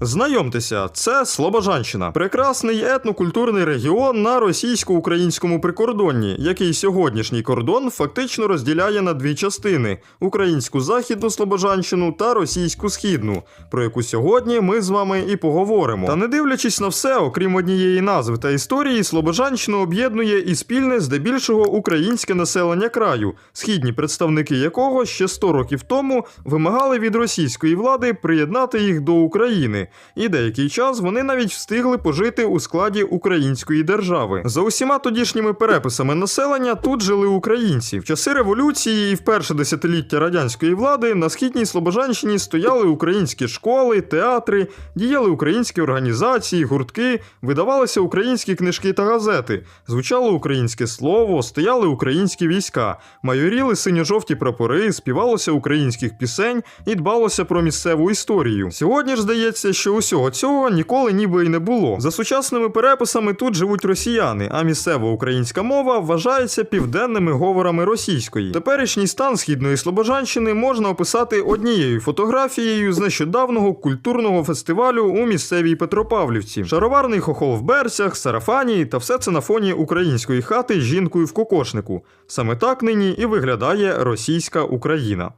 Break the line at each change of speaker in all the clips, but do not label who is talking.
Знайомтеся, це Слобожанщина, прекрасний етнокультурний регіон на російсько-українському прикордонні, який сьогоднішній кордон фактично розділяє на дві частини: українську західну Слобожанщину та російську східну, про яку сьогодні ми з вами і поговоримо. Та не дивлячись на все, окрім однієї назви та історії, Слобожанщину об'єднує і спільне здебільшого українське населення краю, східні представники якого ще 100 років тому вимагали від російської влади приєднати їх до України і деякий час вони навіть встигли пожити у складі української держави. За усіма тодішніми переписами населення тут жили українці. В часи революції і в перше десятиліття радянської влади на східній Слобожанщині стояли українські школи, театри, діяли українські організації, гуртки, видавалися українські книжки та газети, звучало українське слово, стояли українські війська, майоріли синьо-жовті прапори, співалося українських пісень і дбалося про місцеву історію. Сьогодні ж здається, що усього цього ніколи ніби й не було. За сучасними переписами тут живуть росіяни, а місцева українська мова вважається південними говорами російської. Теперішній стан східної Слобожанщини можна описати однією фотографією з нещодавного культурного фестивалю у місцевій Петропавлівці. Шароварний хохол в берцях, сарафані та все це на фоні української хати жінкою в кокошнику. Саме так нині і виглядає російська Україна.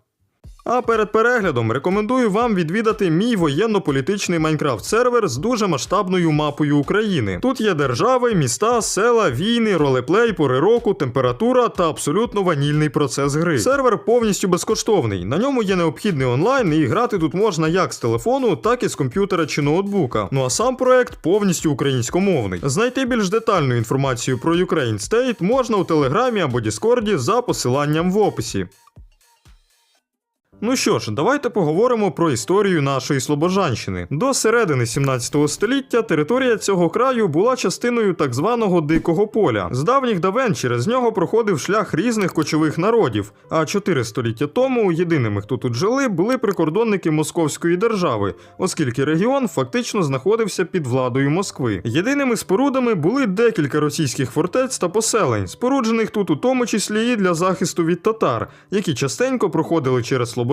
А перед переглядом рекомендую вам відвідати мій воєнно-політичний Майнкрафт сервер з дуже масштабною мапою України. Тут є держави, міста, села, війни, ролеплей, пори року, температура та абсолютно ванільний процес гри. Сервер повністю безкоштовний. На ньому є необхідний онлайн, і грати тут можна як з телефону, так і з комп'ютера чи ноутбука. Ну а сам проект повністю українськомовний. Знайти більш детальну інформацію про Ukraine State можна у телеграмі або Діскорді за посиланням в описі. Ну що ж, давайте поговоримо про історію нашої Слобожанщини. До середини 17 століття територія цього краю була частиною так званого Дикого поля. З давніх давен через нього проходив шлях різних кочових народів. А чотири століття тому єдиними, хто тут жили, були прикордонники Московської держави, оскільки регіон фактично знаходився під владою Москви. Єдиними спорудами були декілька російських фортець та поселень, споруджених тут у тому числі і для захисту від татар, які частенько проходили через Слобожанщину,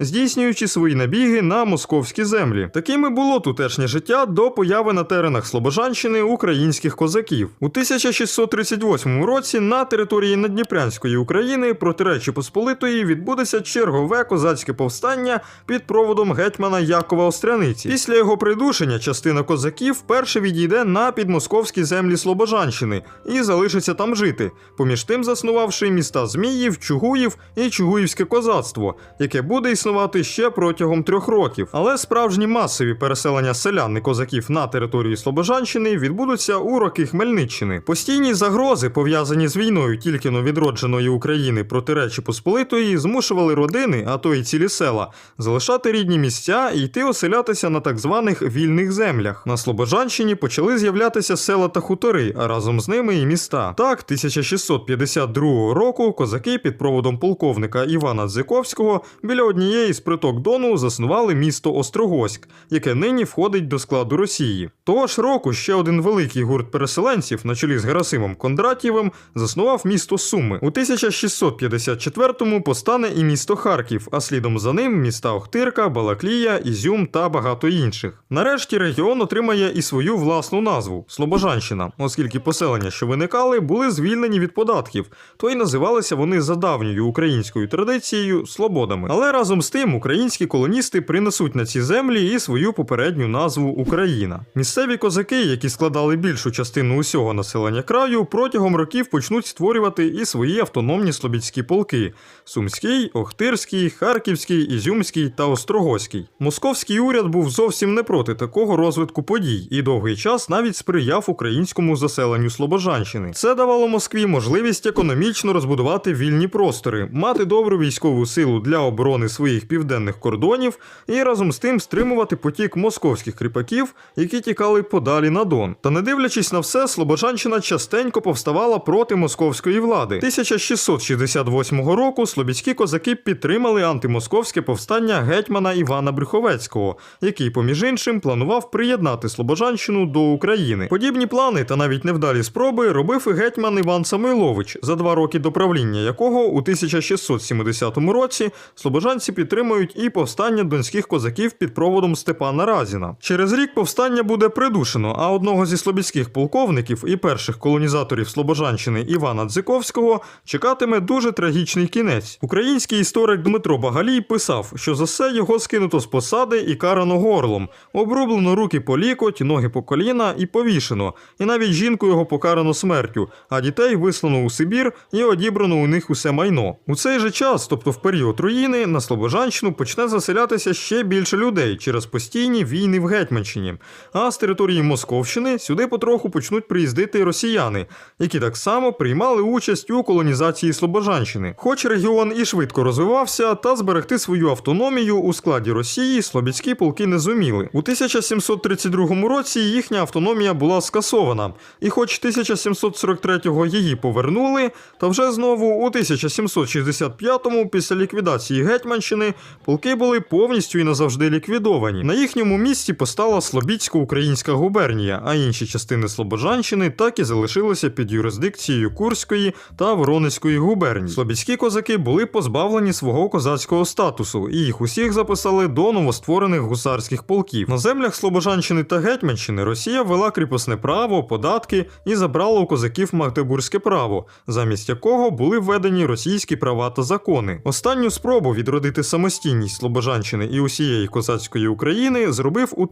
здійснюючи свої набіги на московські землі. Такими було тутешнє життя до появи на теренах Слобожанщини українських козаків. У 1638 році на території Надніпрянської України проти Речі Посполитої відбудеться чергове козацьке повстання під проводом гетьмана Якова Остряниці. Після його придушення частина козаків вперше відійде на підмосковські землі Слобожанщини і залишиться там жити, поміж тим заснувавши міста Зміїв, Чугуїв і Чугуївське козацтво, яке буде існувати ще протягом трьох років. Але справжні масові переселення селян і козаків на території Слобожанщини відбудуться у роки Хмельниччини. Постійні загрози, пов'язані з війною тільки но відродженої України проти Речі Посполитої, змушували родини, а то й цілі села, залишати рідні місця і йти оселятися на так званих вільних землях. На Слобожанщині почали з'являтися села та хутори, а разом з ними і міста. Так, 1652 року козаки під проводом полковника Івана Дзиковського біля однієї з приток Дону заснували місто Острогоськ, яке нині входить до складу Росії. Того ж року ще один великий гурт переселенців на чолі з Герасимом Кондратєвим заснував місто Суми. У 1654-му постане і місто Харків, а слідом за ним міста Охтирка, Балаклія, Ізюм та багато інших. Нарешті регіон отримає і свою власну назву Слобожанщина, оскільки поселення, що виникали, були звільнені від податків, то й називалися вони за давньою українською традицією Слободами. Але разом з тим українські колоністи принесуть на ці землі і свою попередню назву Україна. Місцеві козаки, які складали більшу частину усього населення краю, протягом років почнуть створювати і свої автономні слобідські полки: Сумський, Охтирський, Харківський, Ізюмський та Острогоський. Московський уряд був зовсім не проти такого розвитку подій і довгий час навіть сприяв українському заселенню Слобожанщини. Це давало Москві можливість економічно розбудувати вільні простори, мати добру військову силу для оборони своїх південних кордонів і разом з тим стримувати потік московських кріпаків, які тікали подалі на Дон. Та не дивлячись на все, Слобожанщина частенько повставала проти московської влади. 1668 року слобідські козаки підтримали антимосковське повстання гетьмана Івана Брюховецького, який, поміж іншим, планував приєднати Слобожанщину до України. Подібні плани та навіть невдалі спроби робив і гетьман Іван Самойлович, за два роки до правління якого у 1670 році слобожанці підтримують і повстання донських козаків під проводом Степана Разіна. Через рік повстання буде придушено, а одного зі слобідських полковників і перших колонізаторів Слобожанщини Івана Дзиковського чекатиме дуже трагічний кінець. Український історик Дмитро Багалій писав, що за це його скинуто з посади і карано горлом, обрублено руки по лікоть, ноги по коліна і повішено. І навіть жінку його покарано смертю, а дітей вислано у Сибір і одібрано у них усе майно. У цей же час, тобто в період руїни, на Слобожанщину почне заселятися ще більше людей через постійні війни в Гетьманщині. А території Московщини сюди потроху почнуть приїздити росіяни, які так само приймали участь у колонізації Слобожанщини. Хоч регіон і швидко розвивався, та зберегти свою автономію у складі Росії слобідські полки не зуміли. У 1732 році їхня автономія була скасована, і хоч 1743-го її повернули, та вже знову у 1765-му, після ліквідації Гетьманщини, полки були повністю і назавжди ліквідовані. На їхньому місці постала Слобідсько-Українська губернія, а інші частини Слобожанщини так і залишилися під юрисдикцією Курської та Воронезької губерній. Слобідські козаки були позбавлені свого козацького статусу, і їх усіх записали до новостворених гусарських полків. На землях Слобожанщини та Гетьманщини Росія ввела кріпосне право, податки і забрала у козаків Магдебурзьке право, замість якого були введені російські права та закони. Останню спробу відродити самостійність Слобожанщини і усієї козацької України зробив у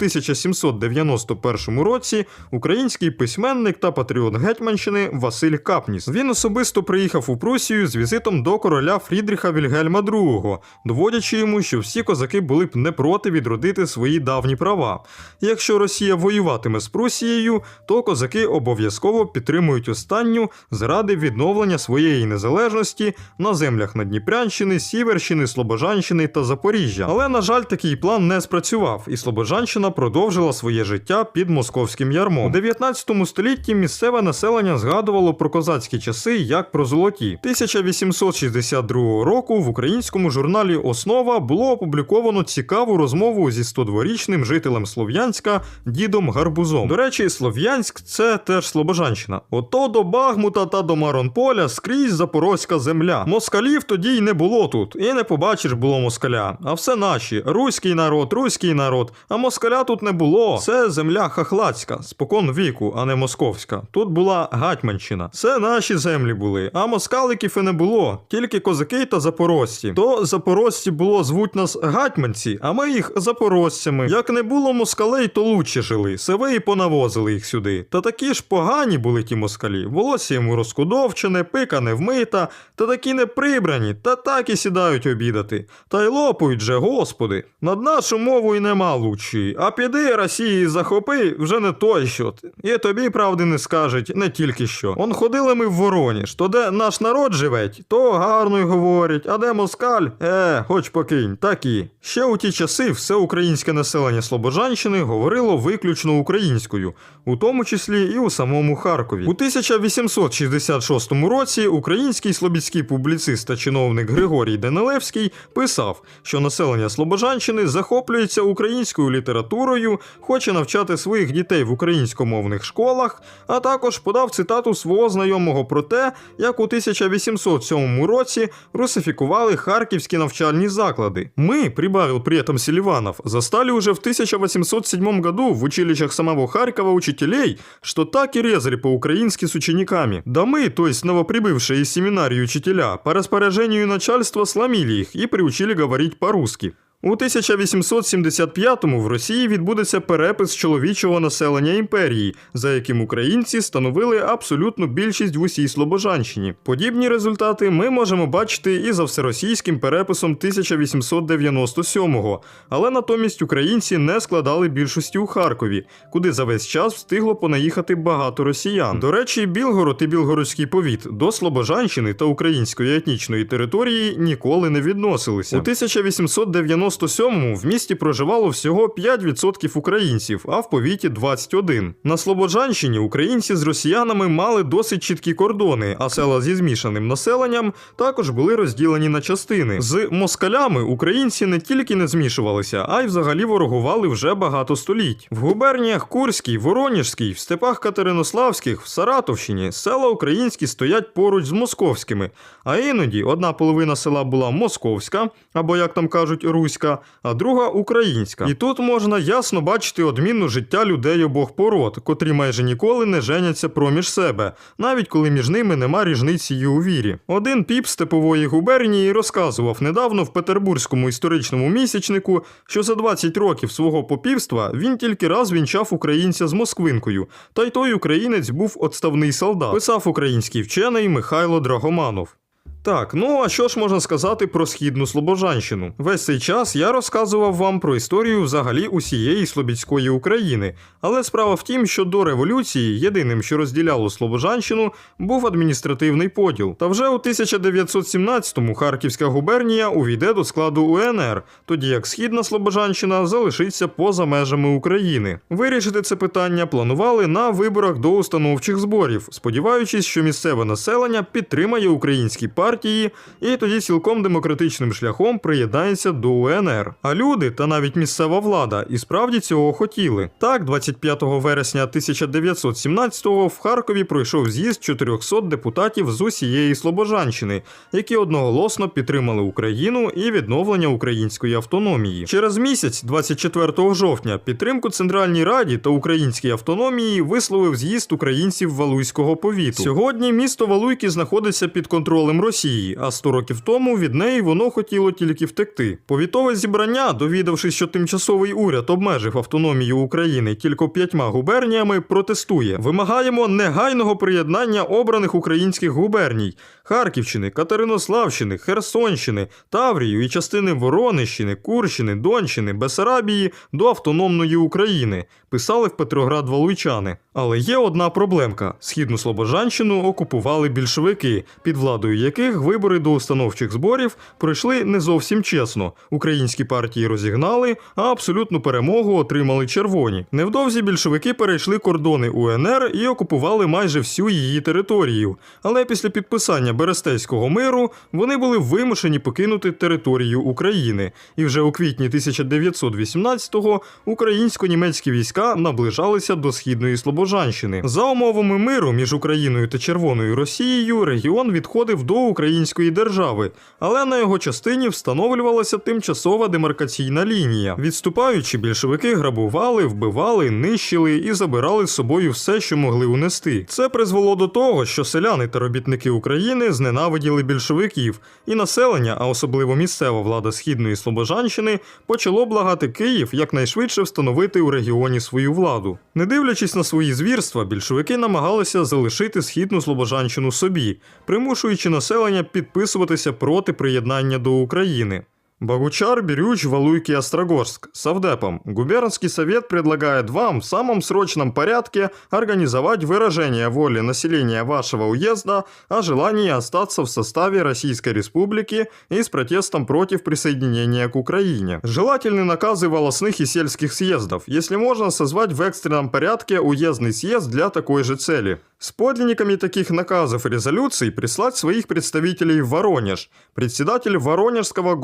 1791 році український письменник та патріот Гетьманщини Василь Капніс. Він особисто приїхав у Прусію з візитом до короля Фрідріха Вільгельма II, доводячи йому, що всі козаки були б не проти відродити свої давні права. Якщо Росія воюватиме з Прусією, то козаки обов'язково підтримують останню заради відновлення своєї незалежності на землях Надніпрянщини, Сіверщини, Слобожанщини та Запоріжжя. Але на жаль, такий план не спрацював, і Слобожанщина продовжила своє життя під московським ярмом. У 19 столітті місцеве населення згадувало про козацькі часи як про золоті. 1862 року в українському журналі Основа було опубліковано цікаву розмову зі 102-річним жителем Слов'янська дідом Гарбузом. До речі, Слов'янськ це теж Слобожанщина. Ото до Багмута та до Маронполя скрізь запорозька земля. Москалів тоді й не було тут, і не побачиш було москаля. А все наші руський народ, руський народ. А москаля тут не було. Це земля хахлацька, спокон віку, а не московська. Тут була Гатьманщина. Це наші землі були, а москаликів і не було. Тільки козаки та запорожці. То запорожці було звуть нас гатьманці, а ми їх запорожцями. Як не було москалей, то лучше жили. Сиви і понавозили їх сюди. Та такі ж погані були ті москалі. Волосся йому розкудовчене, пика не вмита, та такі не прибрані, та так і сідають обідати. Та й лопають же, господи. Над нашу мову й нема лучшої. А піди Росії захопи, вже не той що. ти. І тобі правди не скажуть, не тільки що. Он ходили ми в Вороніж, то де наш народ живеть, то гарно й говорять, а де москаль? Е, хоч покинь, такі. Ще у ті часи все українське населення Слобожанщини говорило виключно українською, у тому числі і у самому Харкові. У 1866 році український слобідський публіцист та чиновник Григорій Данилевський писав, що населення Слобожанщини захоплюється українською літературою, хоче навчати своїх дітей в українськомовних школах, а також подав цитату свого знайомого про те, як у 1807 році русифікували харківські навчальні заклади. Ми, прибавил при этом Селиванов, застали уже в 1807 году в училищах самого Харькова учителей, что так и резали по-украински с учениками. Да мы, то есть новоприбывшие из семинарии учителя, по распоряжению начальства сломили их и приучили говорить по-русски. У 1875-му в Росії відбудеться перепис чоловічого населення імперії, за яким українці становили абсолютну більшість в усій Слобожанщині. Подібні результати ми можемо бачити і за всеросійським переписом 1897-го, але натомість українці не складали більшості у Харкові, куди за весь час встигло понаїхати багато росіян. До речі, Білгород і Білгородський повіт до Слобожанщини та української етнічної території ніколи не відносилися. У 1890 97-му в місті проживало всього 5% українців, а в повіті 21. На Слободжанщині українці з росіянами мали досить чіткі кордони, а села зі змішаним населенням також були розділені на частини. З москалями українці не тільки не змішувалися, а й взагалі ворогували вже багато століть. В губерніях Курській, Вороніжській, в степах Катеринославських, в Саратовщині села українські стоять поруч з московськими, а іноді одна половина села була московська, або як там кажуть, руська, а друга українська. І тут можна ясно бачити одмінну життя людей обох пород, котрі майже ніколи не женяться проміж себе, навіть коли між ними нема різниці й у вірі. Один піп степової губернії розказував недавно в Петербурзькому історичному місячнику, що за 20 років свого попівства він тільки раз вінчав українця з москвинкою, та й той українець був отставний солдат, писав український вчений Михайло Драгоманов. Так, ну а що ж можна сказати про східну Слобожанщину? Весь цей час я розказував вам про історію взагалі усієї Слобідської України. Але справа в тім, що до революції єдиним, що розділяло Слобожанщину, був адміністративний поділ. Та вже у 1917-му Харківська губернія увійде до складу УНР, тоді як східна Слобожанщина залишиться поза межами України. Вирішити це питання планували на виборах до установчих зборів, сподіваючись, що місцеве населення підтримає українські партії і тоді цілком демократичним шляхом приєднається до УНР. А люди та навіть місцева влада і справді цього хотіли. Так, 25 вересня 1917-го в Харкові пройшов з'їзд 400 депутатів з усієї Слобожанщини, які одноголосно підтримали Україну і відновлення української автономії. Через місяць, 24 жовтня, підтримку Центральній Раді та українській автономії висловив з'їзд українців Валуйського повіту. Сьогодні місто Валуйки знаходиться під контролем Росії, а 100 років тому від неї воно хотіло тільки втекти. Повітове зібрання, довідавшись, що тимчасовий уряд обмежив автономію України тільки п'ятьма губерніями, протестує. Вимагаємо негайного приєднання обраних українських губерній Харківщини, Катеринославщини, Херсонщини, Таврію і частини Воронищини, Курщини, Донщини, Бесарабії до автономної України. Писали в Петроград Валуйчани. Але є одна проблемка: східну Слобожанщину окупували більшовики, під владою яких вибори до установчих зборів пройшли не зовсім чесно. Українські партії розігнали, а абсолютну перемогу отримали червоні. Невдовзі більшовики перейшли кордони УНР і окупували майже всю її територію. Але після підписання Берестейського миру вони були вимушені покинути територію України. І вже у квітні 1918-го українсько-німецькі війська наближалися до східної Слобожанщини. За умовами миру між Україною та Червоною Росією регіон відходив до української держави, але на його частині встановлювалася тимчасова демаркаційна лінія. Відступаючи, більшовики грабували, вбивали, нищили і забирали з собою все, що могли унести. Це призвело до того, що селяни та робітники України зненавиділи більшовиків, і населення, а особливо місцева влада східної Слобожанщини, почало благати Київ якнайшвидше встановити у регіоні свою владу. Не дивлячись на свої звірства, більшовики намагалися залишити східну Слобожанщину собі, примушуючи населення підписуватися проти приєднання до України. Богучар, Бирюч, Валуйки, Острогорск. Совдепом. Губернский совет предлагает вам в самом срочном порядке организовать выражение воли населения вашего уезда о желании остаться в составе Российской Республики и с протестом против присоединения к Украине. Желательны наказы волосных и сельских съездов, если можно созвать в экстренном порядке уездный съезд для такой же цели. С подлинниками таких наказов и резолюций прислать своих представителей в Воронеж, председатель Воронежского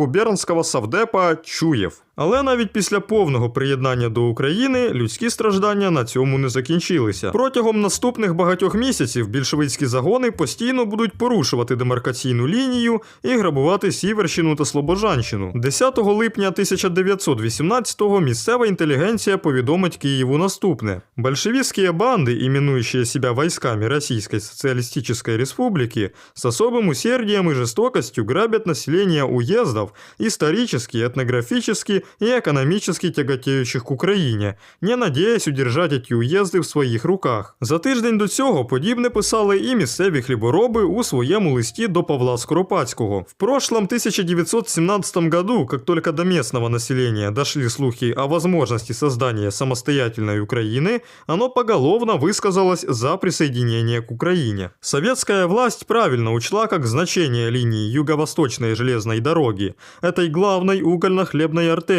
губернського совдепа Чуєв. Але навіть після повного приєднання до України людські страждання на цьому не закінчилися. Протягом наступних багатьох місяців більшовицькі загони постійно будуть порушувати демаркаційну лінію і грабувати Сіверщину та Слобожанщину. 10 липня 1918-го місцева інтелігенція повідомить Києву наступне: большевистські банди, іменуючі себе войсками Российской Социалистической Республики, с особым усердием и жестокостью грабят население уездов, исторически, этнографически и экономически тяготеющих к Україні, не надіясь удержати ті уїзди в своїх руках. За тиждень до цього подібне писали і місцеві хлібороби у своєму листі до Павла Скоропадського. В прошлом 1917 году, как только до местного населения дошли слухи о возможности создания самостоятельной Украины, оно поголовно высказалось за присоединение к Украине. Советская власть правильно учла как значение линии Юго-Восточной железной дороги, этой главной угольно-хлебной артерии,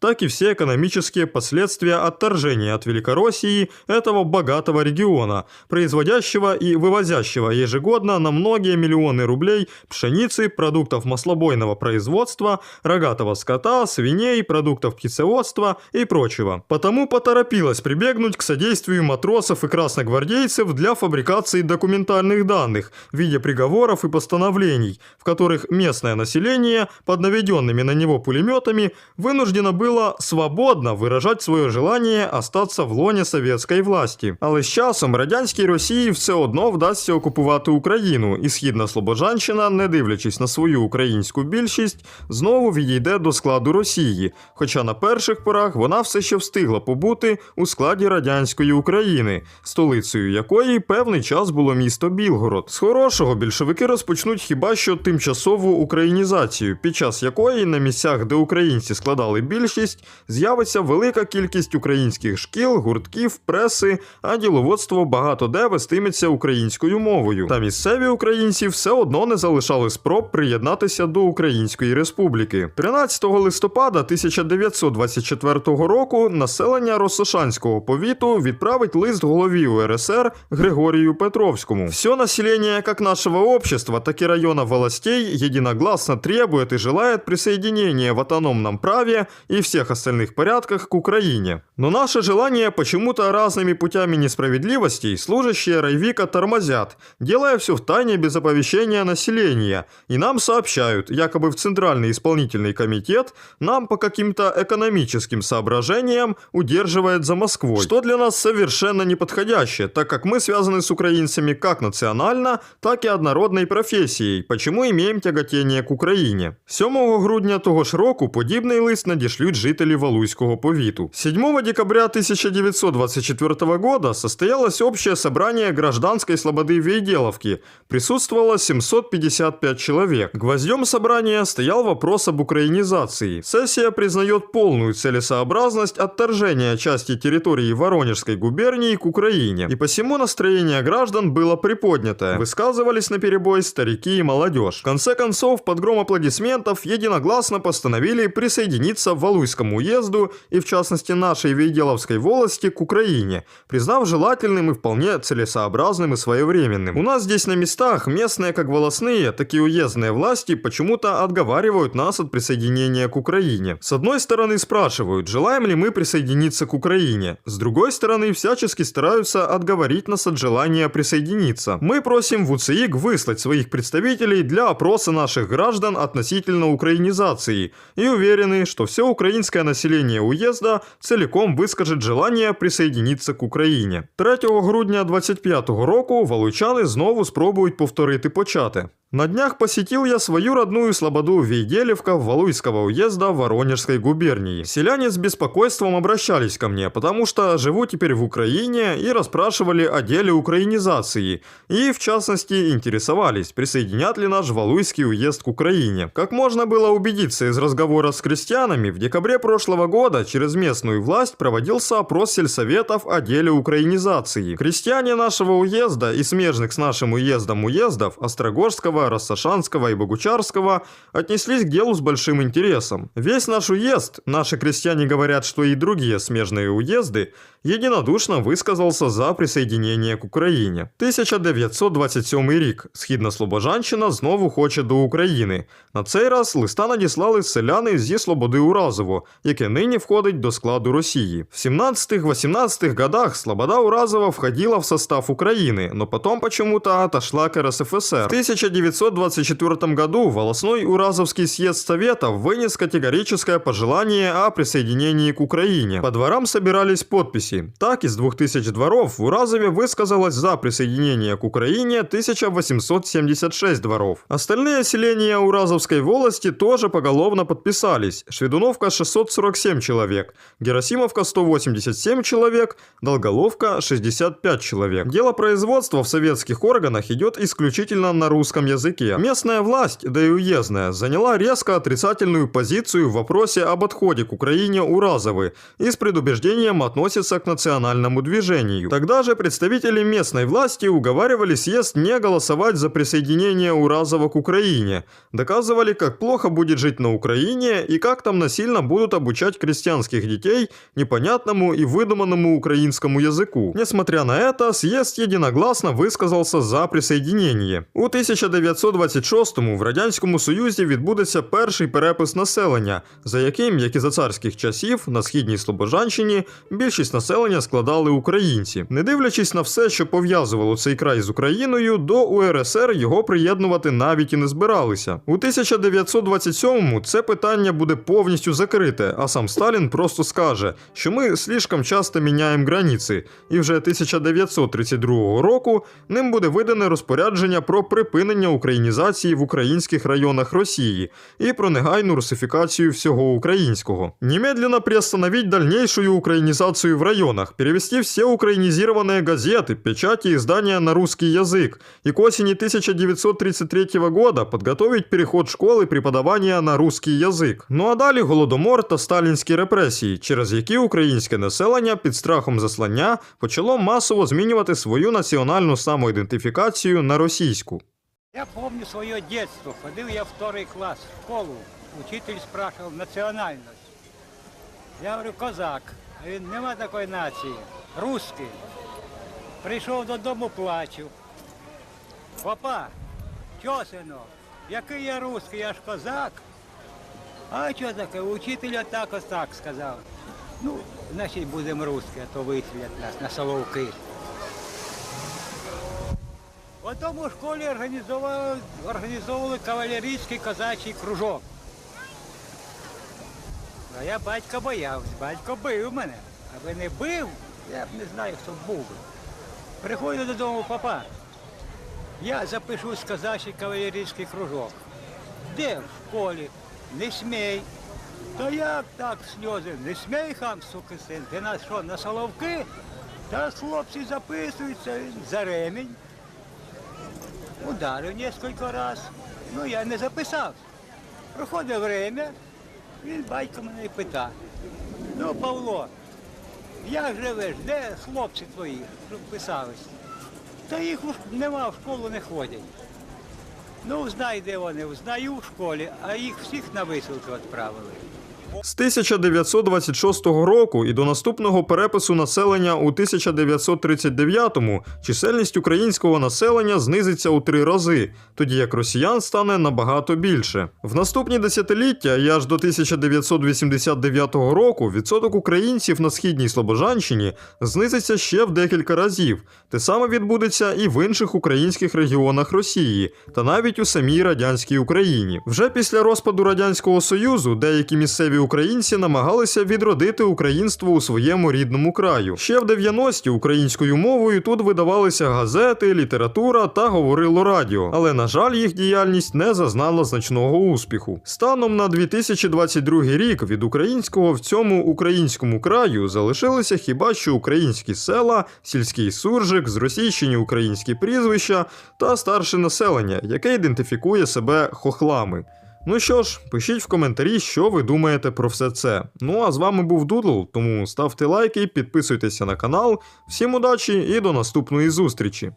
так и все экономические последствия отторжения от Великороссии этого богатого региона, производящего и вывозящего ежегодно на многие миллионы рублей пшеницы, продуктов маслобойного производства, рогатого скота, свиней, продуктов птицеводства и прочего. Потому поторопилась прибегнуть к содействию матросов и красногвардейцев для фабрикации документальных данных в виде приговоров и постановлений, в которых местное население под наведенными на него пулеметами вынуждено было свободно выражать свое желание остаться в лоні совєтської власті. Але з часом радянській Росії все одно вдасться окупувати Україну, і східна Слобожанщина, не дивлячись на свою українську більшість, знову відійде до складу Росії. Хоча на перших порах вона все ще встигла побути у складі радянської України, столицею якої певний час було місто Білгород. З хорошого більшовики розпочнуть хіба що тимчасову українізацію, під час якої на місцях, де українці складали більшість, з'явиться велика кількість українських шкіл, гуртків, преси, а діловодство багато де вестиметься українською мовою. Та місцеві українці все одно не залишали спроб приєднатися до Української Республіки. 13 листопада 1924 року населення Росошанського повіту відправить лист голові УРСР Григорію Петровському. Все население как нашего общества, так и района властей единогласно требует и желает присоединения в автономном праве и всех остальных порядках к Украине. Но наше желание почему-то разными путями несправедливостей служащие Райвика тормозят, делая все в тайне без оповещения населения, и нам сообщают, якобы в Центральный исполнительный комитет нам по каким-то экономическим соображениям удерживает за Москвой, что для нас совершенно неподходяще, так как мы связаны с украинцами как национально, так и однородной професієї, почему имеем тяготение к Україні. 7 грудня того ж року подібний лист надішлють жителі Валуйського повіту. 7 декабря 1924 года состоялось общее собрание гражданской слободы Вейделовки. Присутствовало 755 человек. Гвоздем собрания стоял вопрос об украинизации. Сессия признает полную целесообразность отторжения части территории Воронежской губернии к Украине. И посему настроение граждан было приподнятое. Высказывались на перебой старики и молодежь. В конце концов, под гром аплодисментов единогласно постановили присоединиться Валуйскому уезду и в частности нашей Вейделовской волости к Украине, признав желательным и вполне целесообразным и своевременным. У нас здесь на местах местные как волосные, так и уездные власти почему-то отговаривают нас от присоединения к Украине. С одной стороны спрашивают, желаем ли мы присоединиться к Украине. С другой стороны всячески стараются отговорить нас от желания присоединиться. Мы просим в выслать своих представителей для опроса наших граждан относительно украинизации и уверены, что все украинское население уезда целиком выскажет желание присоединиться к Україні. 3 грудня 25-го року валучани знову спробують повторити почати. На днях посетил я свою родную слободу Вейделевка Валуйского уезда Воронежской губернии. Селяне с беспокойством обращались ко мне, потому что живу теперь в Украине и расспрашивали о деле украинизации. И, в частности, интересовались, присоединят ли наш Валуйский уезд к Украине. Как можно было убедиться из разговора с крестьянами, в декабре прошлого года через местную власть проводился опрос сельсоветов о деле украинизации. Крестьяне нашего уезда и смежных с нашим уездом уездов Острогожского, Рассашанского и Богучарского отнеслись к делу с большим интересом. Весь наш уезд, наши крестьяне говорят, что и другие смежные уезды, единодушно высказался за присоединение к Україні. 1927 рік. Східна Слобожанщина знову хоче до України. На цей раз листа надіслали селяни зі Слободи Уразово, яке нині входить до складу Росії. В 17-18 годах Слобода Уразова входила в состав Украины, но потом почему-то отошла к РСФСР. В 1924 году волосной Уразовский съезд Советов вынес категорическое пожелание о присоединении к Украине. По дворам собирались подписи Беларуси. Так, из 2000 дворов в Уразове высказалось за присоединение к Украине 1876 дворов. Остальные селения Уразовской волости тоже поголовно подписались. Шведуновка 647 человек, Герасимовка 187 человек, Долголовка 65 человек. Дело производства в советских органах идет исключительно на русском языке. Местная власть, да и уездная, заняла резко отрицательную позицию в вопросе об отходе к Украине Уразовы и с предубеждением относится к национальному движению. Тогда же представители местной власти уговаривали съезд не голосовать за присоединение Уразова к Украине, доказывали, как плохо будет жить на Украине и как там насильно будут обучать крестьянских детей непонятному и выдуманному украинскому языку. Несмотря на это, съезд единогласно висказався за присоединення. У 1926-му в Радянському Союзі відбудеться перший перепис населення, за яким, як і за царських часів, на східній Слобожанщині більшість населення складали українці. Не дивлячись на все, що пов'язувало цей край з Україною, до УРСР його приєднувати навіть і не збиралися. У 1927-му це питання буде повністю закрите, а сам Сталін просто скаже, що ми слишком часто міняємо границі, і вже 1932 року ним буде видане розпорядження про припинення українізації в українських районах Росії і про негайну русифікацію всього українського. Немедленно приостановить дальнейшую украинизацию в районах, перевести все украинизированные газеты, печати и издания на русский язык и к осени 1933 года подготовить переход школи преподавання на русский язик. Ну а далі голодомор та сталінські репресії, через які українське населення під страхом заслання почало масово змінювати свою національну самоідентифікацію на російську.
Я помню свое детство. Ходил я в второй класс в школу. Учитель спрашивал национальность. Я говорю, козак. Він, нема такої нації. Русский. Прийшов додому, плачу. Папа, чо, синок? Який я русский, я ж козак. А що таке? Учитель отак ось так сказав. Ну, значить будемо русські, а то виселять нас на соловки. Потім у школі організовували, організовували кавалерійський козачий кружок. А я батька боявся, батько бив мене. Аби не бив, я б не знаю, хто був би. Додому, папа. Я запишусь в козачий кавалерійський кружок. Де в школі? Не смій. То як так сльози? Не смій хам, суки син. Ти на що, на соловки? Та хлопці записуються за ремінь. Ударив несколько раз. Ну, я не записав. Проходить время, він батько мене і питає. Ну, Павло, як живеш, де хлопці твої, щоб писались? Та їх нема, в школу не ходять. Ну, знай, де вони, знаю в школі, а їх всіх на висилку відправили.
З 1926 року і до наступного перепису населення у 1939-му чисельність українського населення знизиться у три рази, тоді як росіян стане набагато більше. В наступні десятиліття і аж до 1989 року відсоток українців на східній Слобожанщині знизиться ще в декілька разів. Те саме відбудеться і в інших українських регіонах Росії, та навіть у самій радянській Україні. Вже після розпаду радянського союзу деякі місцеві українці намагалися відродити українство у своєму рідному краю. Ще в 90-ті українською мовою тут видавалися газети, література та говорило радіо, але на жаль, їх діяльність не зазнала значного успіху. Станом на 2022 рік від українського в цьому українському краю залишилися хіба що українські села, сільський суржик, зросійщені українські прізвища та старше населення, яке ідентифікує себе хохлами. Ну що ж, пишіть в коментарі, що ви думаєте про все це. Ну а з вами був Дудл, тому ставте лайки, підписуйтеся на канал. Всім удачі і до наступної зустрічі!